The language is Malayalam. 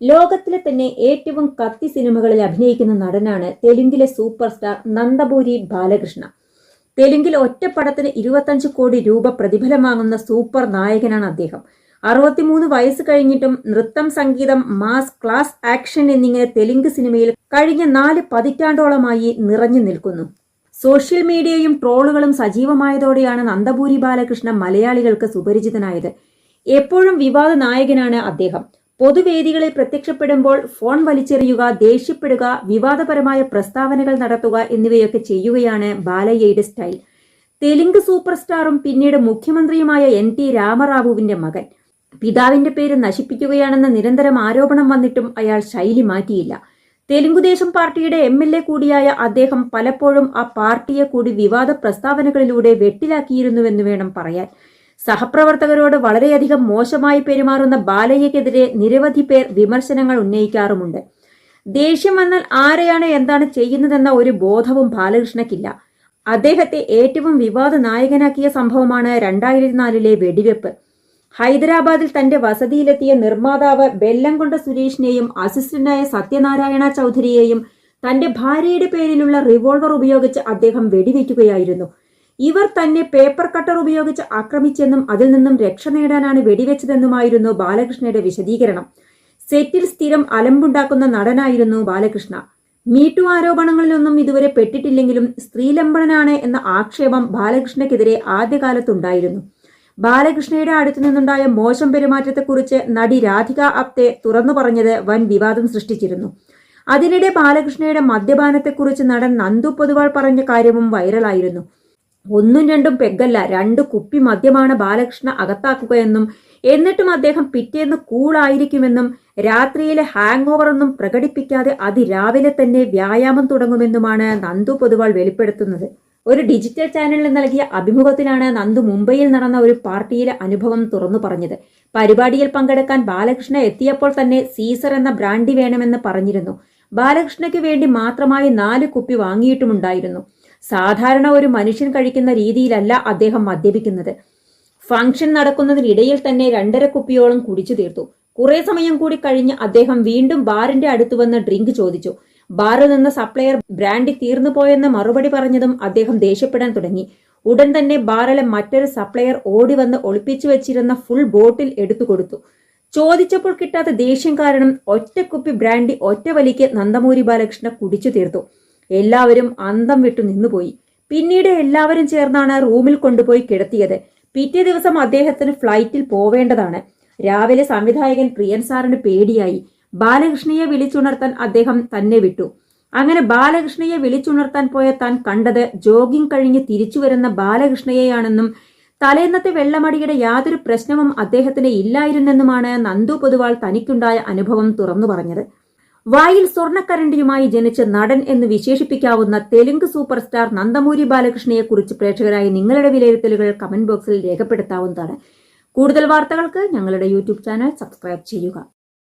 ലോകത്തിലെ തന്നെ ഏറ്റവും കത്തി സിനിമകളിൽ അഭിനയിക്കുന്ന നടനാണ് തെലുങ്കിലെ സൂപ്പർ സ്റ്റാർ നന്ദപൂരി ബാലകൃഷ്ണ. തെലുങ്കിൽ ഒറ്റപ്പടത്തിന് ഇരുപത്തഞ്ച് കോടി രൂപ പ്രതിഫലം വാങ്ങുന്ന സൂപ്പർ നായകനാണ് അദ്ദേഹം. അറുപത്തിമൂന്ന് വയസ്സ് കഴിഞ്ഞിട്ടും നൃത്തം സംഗീതം മാസ് ക്ലാസ് ആക്ഷൻ എന്നിങ്ങനെ തെലുങ്ക് സിനിമയിൽ കഴിഞ്ഞ നാല് പതിറ്റാണ്ടോളമായി നിറഞ്ഞു നിൽക്കുന്നു. സോഷ്യൽ മീഡിയയും ട്രോളുകളും സജീവമായതോടെയാണ് നന്ദപൂരി ബാലകൃഷ്ണ മലയാളികൾക്ക് സുപരിചിതനായത്. എപ്പോഴും വിവാദ നായകനാണ് അദ്ദേഹം. പൊതുവേദികളിൽ പ്രത്യക്ഷപ്പെടുമ്പോൾ ഫോൺ വലിച്ചെറിയുക ദേഷ്യപ്പെടുക വിവാദപരമായ പ്രസ്താവനകൾ നടത്തുക എന്നിവയൊക്കെ ചെയ്യുകയാണ് ബാലയ്യയുടെ സ്റ്റൈൽ. തെലുങ്ക് സൂപ്പർ സ്റ്റാറും പിന്നീട് മുഖ്യമന്ത്രിയുമായ എൻ ടി രാമറാവുവിന്റെ മകൻ. പിതാവിന്റെ പേര് നശിപ്പിക്കുകയാണെന്ന നിരന്തരം ആരോപണം വന്നിട്ടും അയാൾ ശൈലി മാറ്റിയില്ല. തെലുങ്കുദേശം പാർട്ടിയുടെ എം എൽ എ കൂടിയായ അദ്ദേഹം പലപ്പോഴും ആ പാർട്ടിയെ കൂടി വിവാദ പ്രസ്താവനകളിലൂടെ വെട്ടിലാക്കിയിരുന്നുവെന്ന് വേണം പറയാൻ. സഹപ്രവർത്തകരോട് വളരെയധികം മോശമായി പെരുമാറുന്ന ബാലയ്യക്കെതിരെ നിരവധി പേർ വിമർശനങ്ങൾ ഉന്നയിക്കാറുമുണ്ട്. ദേഷ്യം വന്നാൽ ആരെയാണ് എന്താണ് ചെയ്യുന്നതെന്ന ഒരു ബോധവും ബാലകൃഷ്ണയ്ക്കില്ല. അദ്ദേഹത്തെ ഏറ്റവും വിവാദ നായകനാക്കിയ സംഭവമാണ് രണ്ടായിരത്തി നാലിലെ വെടിവെപ്പ്. ഹൈദരാബാദിൽ തന്റെ വസതിയിലെത്തിയ നിർമ്മാതാവ് ബെല്ലംകൊണ്ട സുരേഷിനെയും അസിസ്റ്റന്റായ സത്യനാരായണ ചൗധരിയെയും തന്റെ ഭാര്യയുടെ പേരിലുള്ള റിവോൾവർ ഉപയോഗിച്ച് അദ്ദേഹം വെടിവെക്കുകയായിരുന്നു. ഇവർ തന്നെ പേപ്പർ കട്ടർ ഉപയോഗിച്ച് ആക്രമിച്ചെന്നും അതിൽ നിന്നും രക്ഷ നേടാനാണ് വെടിവെച്ചതെന്നുമായിരുന്നു ബാലകൃഷ്ണയുടെ വിശദീകരണം. സെറ്റിൽ സ്ഥിരം അലമ്പുണ്ടാക്കുന്ന നടനായിരുന്നു ബാലകൃഷ്ണ. മീട്ടു ആരോപണങ്ങളിലൊന്നും ഇതുവരെ പെട്ടിട്ടില്ലെങ്കിലും സ്ത്രീലംബണനാണ് എന്ന ആക്ഷേപം ബാലകൃഷ്ണയ്ക്കെതിരെ ആദ്യകാലത്തുണ്ടായിരുന്നു. ബാലകൃഷ്ണയുടെ അടുത്തു നിന്നുണ്ടായ മോശം പെരുമാറ്റത്തെക്കുറിച്ച് നടി രാധിക അപ്തെ തുറന്നു പറഞ്ഞത് വൻ വിവാദം സൃഷ്ടിച്ചിരുന്നു. അതിനിടെ ബാലകൃഷ്ണയുടെ മദ്യപാനത്തെക്കുറിച്ച് നടൻ നന്ദു പൊതുവാൾ പറഞ്ഞ കാര്യവും വൈറലായിരുന്നു. ഒന്നും രണ്ടും പെഗ്ഗല്ല രണ്ട് കുപ്പി മദ്യമാണ് ബാലകൃഷ്ണ അകത്താക്കുകയെന്നും എന്നിട്ടും അദ്ദേഹം പിറ്റേന്ന് കൂളായിരിക്കുമെന്നും രാത്രിയിലെ ഹാങ് ഓവർ ഒന്നും പ്രകടിപ്പിക്കാതെ അതിരാവിലെ തന്നെ വ്യായാമം തുടങ്ങുമെന്നുമാണ് നന്ദു പൊതുവാൾ വെളിപ്പെടുത്തുന്നത്. ഒരു ഡിജിറ്റൽ ചാനലിന് നൽകിയ അഭിമുഖത്തിലാണ് നന്ദു മുംബൈയിൽ നടന്ന ഒരു പാർട്ടിയിലെ അനുഭവം തുറന്നു പറഞ്ഞത്. പരിപാടിയിൽ പങ്കെടുക്കാൻ ബാലകൃഷ്ണ എത്തിയപ്പോൾ തന്നെ സീസർ എന്ന ബ്രാൻഡി വേണമെന്ന് പറഞ്ഞിരുന്നു. ബാലകൃഷ്ണയ്ക്ക് വേണ്ടി മാത്രമായി നാല് കുപ്പി വാങ്ങിയിട്ടുമുണ്ടായിരുന്നു. സാധാരണ ഒരു മനുഷ്യൻ കഴിക്കുന്ന രീതിയിലല്ല അദ്ദേഹം മദ്യപിക്കുന്നത്. ഫംഗ്ഷൻ നടക്കുന്നതിനിടയിൽ തന്നെ രണ്ടര കുപ്പിയോളം കുടിച്ചു തീർത്തു. കുറേ സമയം കൂടി കഴിഞ്ഞ് അദ്ദേഹം വീണ്ടും ബാറിന്റെ അടുത്ത് വന്ന് ഡ്രിങ്ക് ചോദിച്ചു. ബാറിൽ നിന്ന് സപ്ലയർ ബ്രാൻഡി തീർന്നു പോയെന്ന് മറുപടി പറഞ്ഞതും അദ്ദേഹം ദേഷ്യപ്പെടാൻ തുടങ്ങി. ഉടൻ തന്നെ ബാറിലെ മറ്റൊരു സപ്ലയർ ഓടി വന്ന് ഒളിപ്പിച്ചു വെച്ചിരുന്ന ഫുൾ ബോട്ടിൽ എടുത്തു കൊടുത്തു. ചോദിച്ചപ്പോൾ കിട്ടാത്ത ദേഷ്യം കാരണം ഒറ്റക്കുപ്പി ബ്രാൻഡി ഒറ്റ വലിക്ക് നന്ദമൂരി ബാലകൃഷ്ണ കുടിച്ചു തീർത്തു. എല്ലാവരും അന്തം വിട്ടു നിന്നുപോയി. പിന്നീട് എല്ലാവരും ചേർന്നാണ് റൂമിൽ കൊണ്ടുപോയി കിടത്തിയത്. പിറ്റേ ദിവസം അദ്ദേഹത്തിന് ഫ്ലൈറ്റിൽ പോവേണ്ടതാണ്. രാവിലെ സംവിധായകൻ പ്രിയൻ സാറിന് പേടിയായി. ബാലകൃഷ്ണയെ വിളിച്ചുണർത്താൻ അദ്ദേഹം തന്നെ വിട്ടു. അങ്ങനെ ബാലകൃഷ്ണയെ വിളിച്ചുണർത്താൻ പോയ താൻ കണ്ടത് ജോഗിംഗ് കഴിഞ്ഞ് തിരിച്ചു വരുന്ന ബാലകൃഷ്ണയെയാണെന്നും തലേന്നത്തെ വെള്ളമടിയുടെ യാതൊരു പ്രശ്നവും അദ്ദേഹത്തിന് ഇല്ലായിരുന്നെന്നുമാണ് നന്ദു പൊതുവാൾ തനിക്കുണ്ടായ അനുഭവം തുറന്നു പറഞ്ഞത്. വായിൽ സ്വർണക്കരണ്ടിയുമായി ജനിച്ച നടൻ എന്ന് വിശേഷിപ്പിക്കാവുന്ന തെലുങ്ക് സൂപ്പർ സ്റ്റാർ നന്ദമൂരി ബാലകൃഷ്ണയെക്കുറിച്ച് പ്രേക്ഷകരായി നിങ്ങളുടെ വിലയിരുത്തലുകൾ കമന്റ് ബോക്സിൽ രേഖപ്പെടുത്താവുന്നതാണ്. കൂടുതൽ വാർത്തകൾക്ക് ഞങ്ങളുടെ യൂട്യൂബ് ചാനൽ സബ്സ്ക്രൈബ് ചെയ്യുക.